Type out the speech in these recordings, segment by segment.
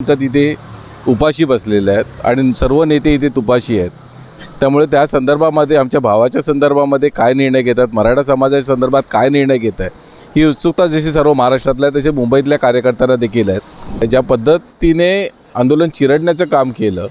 आमच्या तिथे उपाशी बसलेले आहेत आणि सर्व नेते इथे तुपाशी आहेत. त्यामुळे त्या संदर्भामध्ये आमच्या भावाच्या संदर्भामध्ये काय निर्णय घेतात मराठा समाजाच्या संदर्भात काय निर्णय घेत आहे ही उत्सुकता जशी सर्व महाराष्ट्रातल्या तसे मुंबईतल्या कार्यकर्त्यांना देखील आहेत. ज्या पद्धतीने आंदोलन चिरडण्याचं काम केलं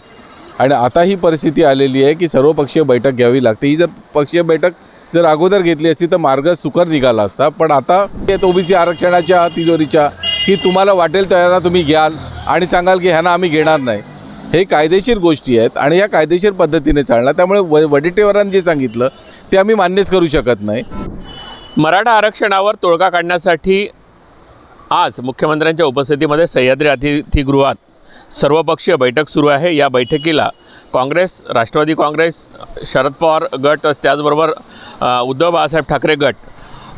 आणि आता ही परिस्थिती आलेली आहे की सर्वपक्षीय बैठक घ्यावी लागते. ही जर पक्षीय बैठक जर अगोदर घेतली असती तर मार्ग सुकर निघाला असता. पण आता ओबीसी आरक्षणाच्या तिजोरीच्या की तुम्हाला वाटेल त्यांना तुम्ही घ्याल आणि सांगाल की ह्यांना आम्ही घेणार नाही. हे कायदेशीर गोष्टी आहेत आणि या कायदेशीर पद्धतीने चालणार. त्यामुळे व वडेट्टीवारांनी जे सांगितलं ते आम्ही मान्यच करू शकत नाही. मराठा आरक्षणावर तोडगा काढण्यासाठी आज मुख्यमंत्र्यांच्या उपस्थितीमध्ये सह्याद्री अतिथीगृहात सर्वपक्षीय बैठक सुरू आहे. या बैठकीला काँग्रेस राष्ट्रवादी काँग्रेस शरद पवार गट त्याचबरोबर उद्धव बाळासाहेब ठाकरे गट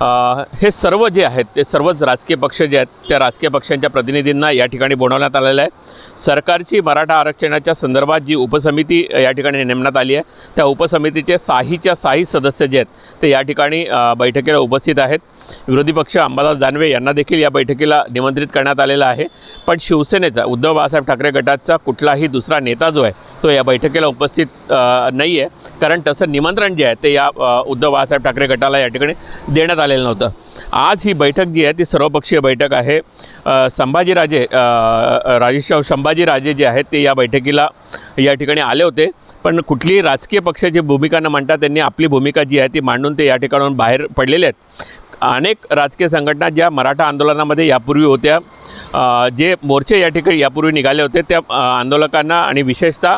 हे सर्व जे आहेत ते सर्वच राजकीय पक्ष जे आहेत त्या राजकीय पक्षांच्या प्रतिनिधींना या ठिकाणी बोलावण्यात आलेलं आहे. सरकारची मराठा आरक्षणाच्या संदर्भात जी उपसमिती या ठिकाणी नेमण्यात आली आहे त्या उपसमितीचे साहीच्या साही सदस्य जे आहेत ते या ठिकाणी बैठकीला उपस्थित आहेत. विरोधी पक्ष अंबादास दानवे यांना देखील या बैठकीला निमंत्रित करण्यात आलेलं आहे. पण शिवसेनेचा उद्धव बाळासाहेब ठाकरे गटाचा कुठलाही दुसरा नेता जो आहे तो या बैठकीला उपस्थित नाही आहे कारण तसं निमंत्रण जे आहे ते या उद्धव बाळासाहेब ठाकरे गटाला या ठिकाणी देण्यात आलेलं नव्हतं. आज ही बैठक जी आहे ती सर्वपक्षीय बैठक आहे. संभाजीराजे अ, राजेशाह संभाजीराजे जे आहेत ते या बैठकीला या ठिकाणी आले होते. पण कुठलीही राजकीय पक्षाची भूमिका न मांडता त्यांनी आपली भूमिका जी आहे ती मांडून ते या ठिकाणाहून बाहेर पडलेले आहेत. अनेक राजकीय संघटना ज्या मराठा आंदोलनामध्ये यापूर्वी होत्या जे मोर्चे या ठिकाणी यापूर्वी निघाले होते त्या आंदोलकांना आणि विशेषतः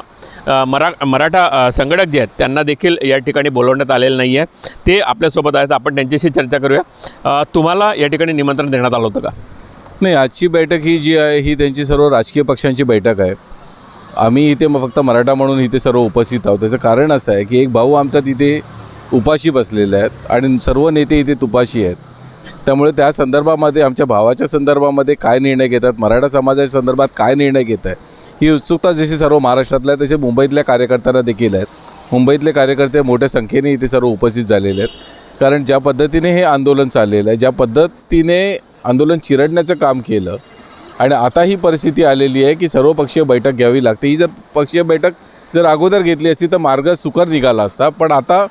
मरा मराठा संघटक जे आहेत त्यांना देखील या ठिकाणी बोलवण्यात आलेलं नाही आहे. ते आपल्यासोबत आहेत आपण त्यांच्याशी चर्चा करूया. तुम्हाला या ठिकाणी निमंत्रण देण्यात आलं होतं का? नाही आजची बैठक ही जी आहे ही त्यांची सर्व राजकीय पक्षांची बैठक आहे. आम्ही इथे मग फक्त मराठा म्हणून इथे सर्व उपस्थित आहोत. त्याचं कारण असं आहे की एक भाऊ आमचा तिथे उपाशी बसलेले आहेत आणि सर्व नेते इथे तुपाशी आहेत. त्यामुळे त्या संदर्भामध्ये आमच्या भावाच्या संदर्भामध्ये काय निर्णय घेतात मराठा समाजाच्या संदर्भात काय निर्णय घेत आहे ही उत्सुकता जशी सर्व महाराष्ट्रातल्या तसे मुंबईतल्या कार्यकर्त्यांना देखील आहेत. मुंबईतले कार्यकर्ते मोठ्या संख्येने इथे सर्व उपस्थित झालेले आहेत. कारण ज्या पद्धतीने हे आंदोलन चाललेलं आहे ज्या पद्धतीने आंदोलन चिरडण्याचं काम केलं आणि आता ही परिस्थिती आलेली आहे की सर्वपक्षीय बैठक घ्यावी लागते. ही जर पक्षीय बैठक जर अगोदर घेतली असती तर मार्ग सुकर निघाला असता. पण आता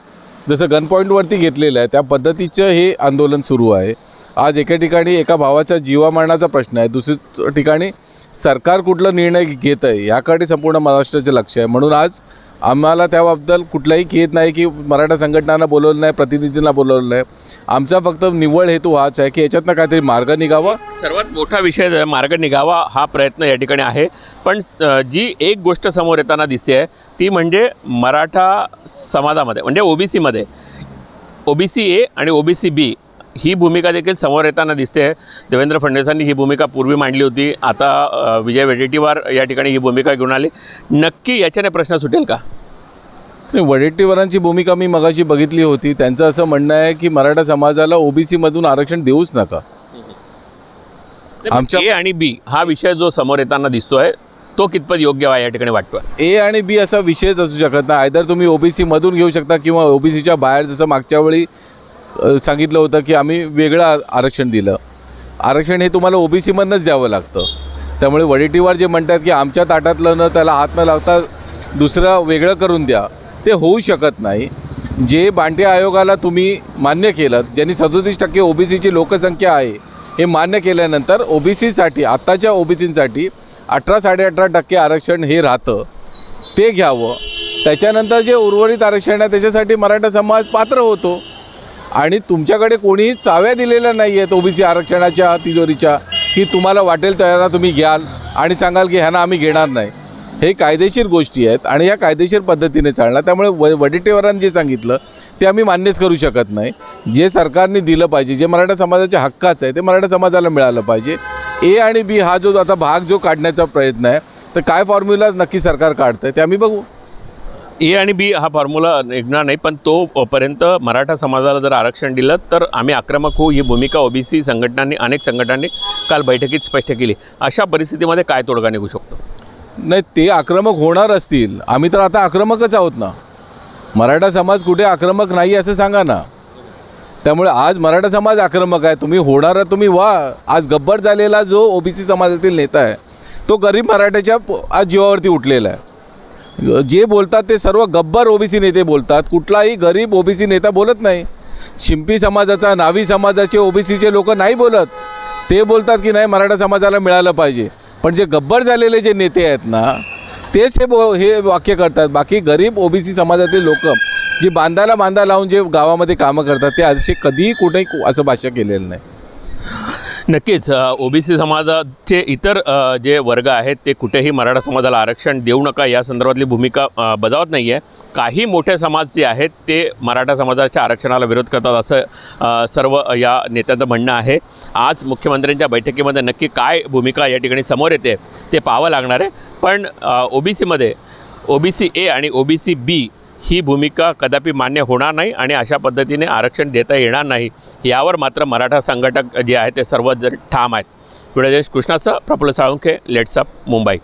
जसं गन पॉईंटवरती घेतलेलं आहे त्या पद्धतीचं हे आंदोलन सुरू आहे. आज एका ठिकाणी एका भावाच्या जीवामरणाचा प्रश्न आहे. दुसऱ्या ठिकाणी सरकार कुठला निर्णय घेत आहे याकडे संपूर्ण महाराष्ट्राचे लक्ष आहे. म्हणून आज आम्हाला त्याबद्दल कुठलाही खेद नाही की मराठा संघटनांना बोलवलं नाही प्रतिनिधींना बोलवलं नाही. आमचा फक्त निव्वळ हेतू हाच आहे की याच्यातनं काहीतरी मार्ग निघावा. सर्वात मोठा विषय मार्ग निघावा हा प्रयत्न या ठिकाणी आहे. पण जी एक गोष्ट समोर येताना दिसते आहे ती म्हणजे मराठा समाजामध्ये म्हणजे ओबीसीमध्ये. ओबीसी ए आणि ओबीसी बी ही भूमिका देखील समोर येताना दिसते. देवेंद्र फडणवीसांनी ही भूमिका पूर्वी मांडली होती. आता विजय वडेट्टीवार या ठिकाणी ही भूमिका घेऊन आली. नक्की याच्याने प्रश्न सुटेल का? नाही वडेट्टीवारांची भूमिका मी मगाशी बघितली होती. त्यांचं असं म्हणणं आहे की मराठा समाजाला ओबीसीमधून आरक्षण देऊच नका. आमच्या- ए आणि बी हा विषय जो समोर येताना दिसतोय तो कितपत योग्य आहे या ठिकाणी वाटतोय? ए आणि बी असा विषयच असू शकत नाही. आयदर तुम्ही ओबीसीमधून घेऊ शकता किंवा ओबीसीच्या बाहेर जसं मागच्या वेळी सांगितलं होतं की आम्ही वेगळं आरक्षण दिलं. आरक्षण हे तुम्हाला ओबीसीमधनंच द्यावं लागतं. त्यामुळे वडेटीवार जे म्हणतात की आमच्या ताटातलं न त्याला हात न लावता दुसरं वेगळं करून द्या ते होऊ शकत नाही. जे बांटे आयोगाला तुम्ही मान्य केलं ज्यांनी सदोतीस टक्के ओबीसीची लोकसंख्या आहे हे मान्य केल्यानंतर ओबीसीसाठी आत्ताच्या ओबीसीसाठी अठरा साडेअठरा टक्के आरक्षण हे राहतं. ते घ्यावं. त्याच्यानंतर जे उर्वरित आरक्षण आहे त्याच्यासाठी मराठा समाज पात्र होतो. आणि तुमच्याकडे कोणीही चाव्या दिलेल्या नाही आहेत ओबीसी आरक्षणाच्या तिजोरीच्या की तुम्हाला वाटेल त्याला तुम्ही घ्याल आणि सांगाल की ह्यांना आम्ही घेणार नाही. हे कायदेशीर गोष्टी आहेत आणि या कायदेशीर पद्धतीने चालणार. त्यामुळे व वडेट्टीवारांनी जे सांगितलं ते आम्ही मान्यच करू शकत नाही. जे सरकारने दिलं पाहिजे जे मराठा समाजाच्या हक्काचं आहे ते मराठा समाजाला मिळालं पाहिजे. ए आणि बी हा जो आता भाग जो काढण्याचा प्रयत्न आहे तर काय फॉर्म्युला नक्की सरकार काढतं आहे ते आम्ही बघू. ए आणि बी हा फॉर्म्युला निघणार नाही पण तोपर्यंत मराठा समाजाला जर आरक्षण दिलं तर आम्ही आक्रमक होऊ. ही भूमिका ओबीसी संघटनांनी अनेक संघटनांनी काल बैठकीत स्पष्ट केली. अशा परिस्थितीमध्ये काय तोडगा निघू शकतो? नाही ते आक्रमक होणार असतील. आम्ही तर आता आक्रमकच आहोत ना. मराठा समाज कुठे आक्रमक नाही असं सांगा ना. त्यामुळे आज मराठा समाज आक्रमक आहे. तुम्ही होणारा तुम्ही वा. आज गब्बर झालेला जो ओबीसी समाजातील नेता आहे तो गरीब मराठ्याच्या आज जीवावरती उठलेला आहे. जे बोलतात ते सर्व गब्बर ओबीसी नेते बोलतात. कुठलाही गरीब ओबीसी नेता बोलत नाही. शिंपी समाजाचा नावी समाजाचे ओबीसीचे लोक नाही बोलत. ते बोलतात की नाही मराठा समाजाला मिळालं पाहिजे. पण जे गब्बर झालेले जे नेते आहेत ना तेच हे बो हे वाक्य करतात. बाकी गरीब ओबीसी समाजातील लोक जे बांधाला बांधा लावून जे गावामध्ये कामं करतात ते असे कधीही कुठेही असं भाष्य केलेलं नाही. नक्कीच ओबीसी समाजाचे इतर जे वर्ग आहेत ते कुठेही मराठा समाजाला आरक्षण देऊ नका. या संदर्भातली भूमिका बजावत नाही आहे काही मोठे समाज जे आहेत ते मराठा समाजाच्या आरक्षणाला विरोध करतात असं सर्व या नेत्यांचं म्हणणं आहे. आज मुख्यमंत्र्यांच्या बैठकीमध्ये नक्की काय भूमिका या ठिकाणी समोर येते ते पाहावं लागणार आहे. पण ओबीसीमध्ये ओबीसी ए आणि ओबीसी बी ही भूमिका कदापि मान्य होणार नाही आणि अशा पद्धतीने आरक्षण देता येणार नाही यावर मात्र मराठा संघटक जे आहे ते सर्व जर ठाम आहेत. विडदेश कृष्णाचं प्रफुल्ल साळुंखे लेट्सअप मुंबई.